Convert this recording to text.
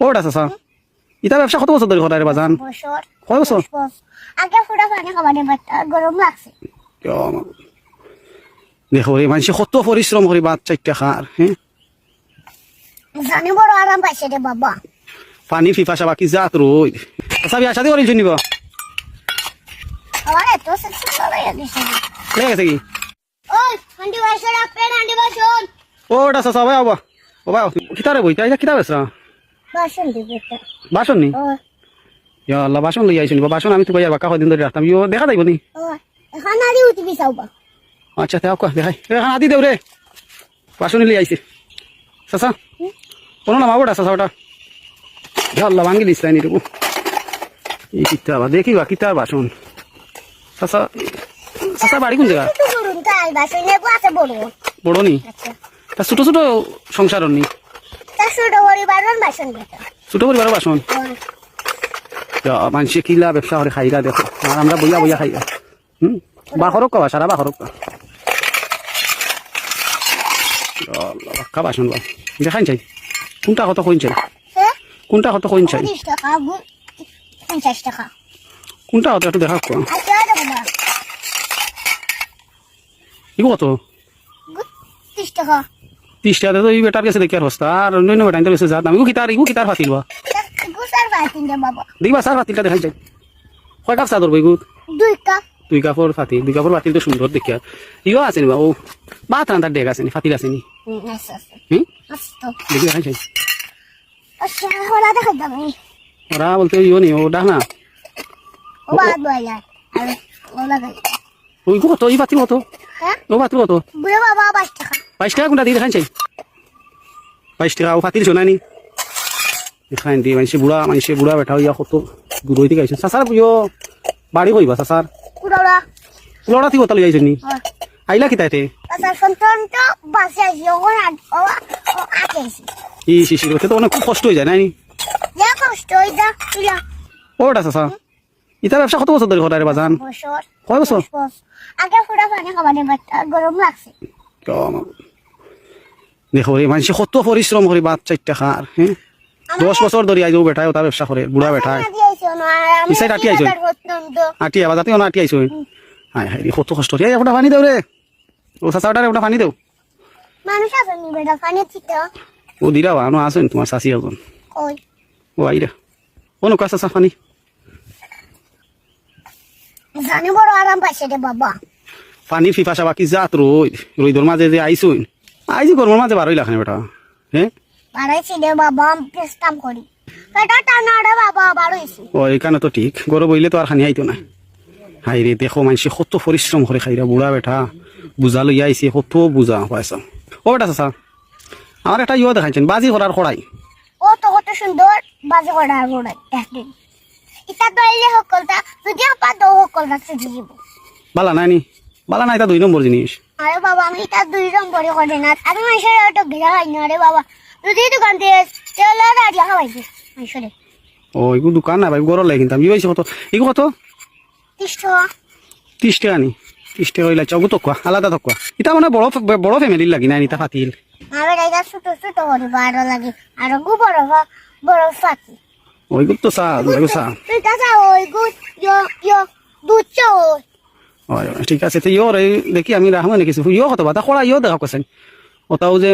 ওটা চাচা ইটা ব্যবসা কত বছর ধরে করারে বাজান? কয় বছর আগে ফুটা পানি খাবার বাচ্চা গরম লাগছে। দেখো রে মানুষ কত পরিশ্রম করে ভাত চারটা খার হ্যাঁ জানি বড় আরাম পাইছে রে বাবা। পানি ফিফাসা বাকি জাত রই চাচা বিয়া শাদি করিল নিব। এত সুন্দর লাগে দিছে গেছে কি? ওই হান্ডি বাসন আপেন হান্ডি বাসন ওটা ভাই আবা ও ভাই কিতারে বইতা এটা কিতা বেসরা বাসন নি? আল্লাহ বাসন লই আইছো নিবা বাসন আমি তো কইয়া বাকা কদিন ধরে রাখতাম ইও দেখা যাইব নি? ও আদি উঠবি চাওবা আচ্ছা তাও কয়া দেখাই। এখান আদি দেও রে বাসন লই আইছে। চাচা কোনো না মাবোটা চাচা ওটা আল্লাহ ভাঙ্গি লিস তাই নিরবো এই কিতা বা দেখিবা কিতার বাসন। চাচা চাচা বাড়ি কোন জায়গা বড় বড় নি? আচ্ছা। তা ছোট ছোট সংসার নি? ছোট ছোট পরিবারের বাসন মানুষে কিলা ব্যবসা করে খাইরা দেখো। আর আমরা বইয়া বইয়া খাইরা হুম? বাহরক কবা সারা বাহরক বাক্কা বাসন বা। দেখাই চাই। কোনটা কত কইন চাই? হ্যাঁ? কোনটা কত কইন চাই? কোনটা কত একটু দেখা কো কত? টাকা। টাকা তো এই বেটার কাছে দেখি আর হস্তা আর অন্য বেটাইন তো বেশি যাত আমি কিতার ইগো কিতার ফাতিল বা দেখবা স্যার ফাতিলটা দেখাই চাই কয় কাপ চাদর বই গুত দুই কাপ দুই ফাতিল দুই কাপড় ফাতিল তো সুন্দর দেখিয়া। ইগো আছে বা? ও বাত রান্তার ডেক আছে নি? ফাতিল আছে নি? আচ্ছা আচ্ছা আচ্ছা। দেখি দেখাই আচ্ছা যাবে ওরা বলতে ইও নি ও ডাক না। ওই কত এই ফাতিল কত ও ফাতিল কত বাবা বাইশ টাকা বাইশ টাকা কোনটা দিয়ে দেখাই চাই বাইশ টাকা ও ফাতিল শোনানি দেখাই দি মানুষে বুড়া মানুষে বুড়া বেঠা হইয়া কত দূর হইতে গাইছে চাচার ইয় বাড়ি কইবা চাচার কুড়াওড়া লড়া থেকে কথা লই নি আইলা কি তাইতে ই শিশির হতে তো অনেক খুব কষ্ট হয়ে যায় নাই যা কষ্ট যা তুলা ওটা চাচা ইটা ব্যবসা কত বছর ধরে করারে বাজান কয় বছর আগে ফুটা পানি খাবার গরম লাগছে দেখো রে মানুষে কত পরিশ্রম করে চারটা খার হ্যাঁ দশ বছর ধরে আইজ বেটায় ওটা ব্যবসা করে বুড়া বেটায়। আইছো আর আমি ইসাইড আটি আইছো? আটি আবার যাতে অনা আটি আইছো? হাই হাই রে, কত কষ্ট। রে ওটা পানি দেও রে। ও চাচা ওটা ওটা পানি দেও। মানুষ আছে নি বেটা পানি থেকে ও দিরা বা আসেন তোমার শাশি এখন ওই ও আইরা। ও নৌকা চাচা পানি? জানি বড় আরাম পাইছে রে বাবা। পানি ফিফাসা বাকি জাত রই রইদর মাঝে যে আইসুন। আইজি গরমের মাঝে বারোই লাখানে বেটা। হ্যাঁ? ও এখানে তো ঠিক। গরম বইলে তো আর খানি আইতো না। হাই রে দেখো মানুষ কত পরিশ্রম করে খাইরা বুড়া বেটা। বুঝা লইয়া আইসি কত বুঝা পাইছ। ও বেটা চাচা আমার একটা ইয়ে দেখাইছেন বাজি করার কড়াই। ও তো কত সুন্দর বাজে করার গোড়াই একদিন ইটা তো এলে সকলটা যদি আপা তো সকলটা সুজি দিব বালা নাই নি। বালা নাই তা দুই নম্বর জিনিস। আরে বাবা আমি এটা দুই নম্বরে করে না। আর মানুষের ওটা ঘেরা হয় না রে বাবা যদি দোকান দিয়ে তেল রাজিয়া খাওয়াইছে মানুষের ও এগুলো দোকান না ভাই গরম লাগে কিন্তু। আমি পাইছি কত? এগুলো কত? তিরিশ টাকা। ত্রিশ টাকা নি। ত্রিশ টাকা হইলা চগু তকুয়া আলাদা তকুয়া। এটা মানে বড় বড় ফ্যামিলির লাগি নাই নিতা ফাতিল আমার এটা ছোট ছোট করিব আরও লাগে। আর গু বড় বড় ফাঁকি। ওইগুলো তো চা ওইগুলো চা। তুইটা যা ওই গু ইয় ইয় দুধ চা ওই হয় হয়, ঠিক আছে, তো ইয়র দেখি আমি রাহমানে কিছু ইয় কত বাতা করা ইয় দেখা কৈছেন ওটাও যে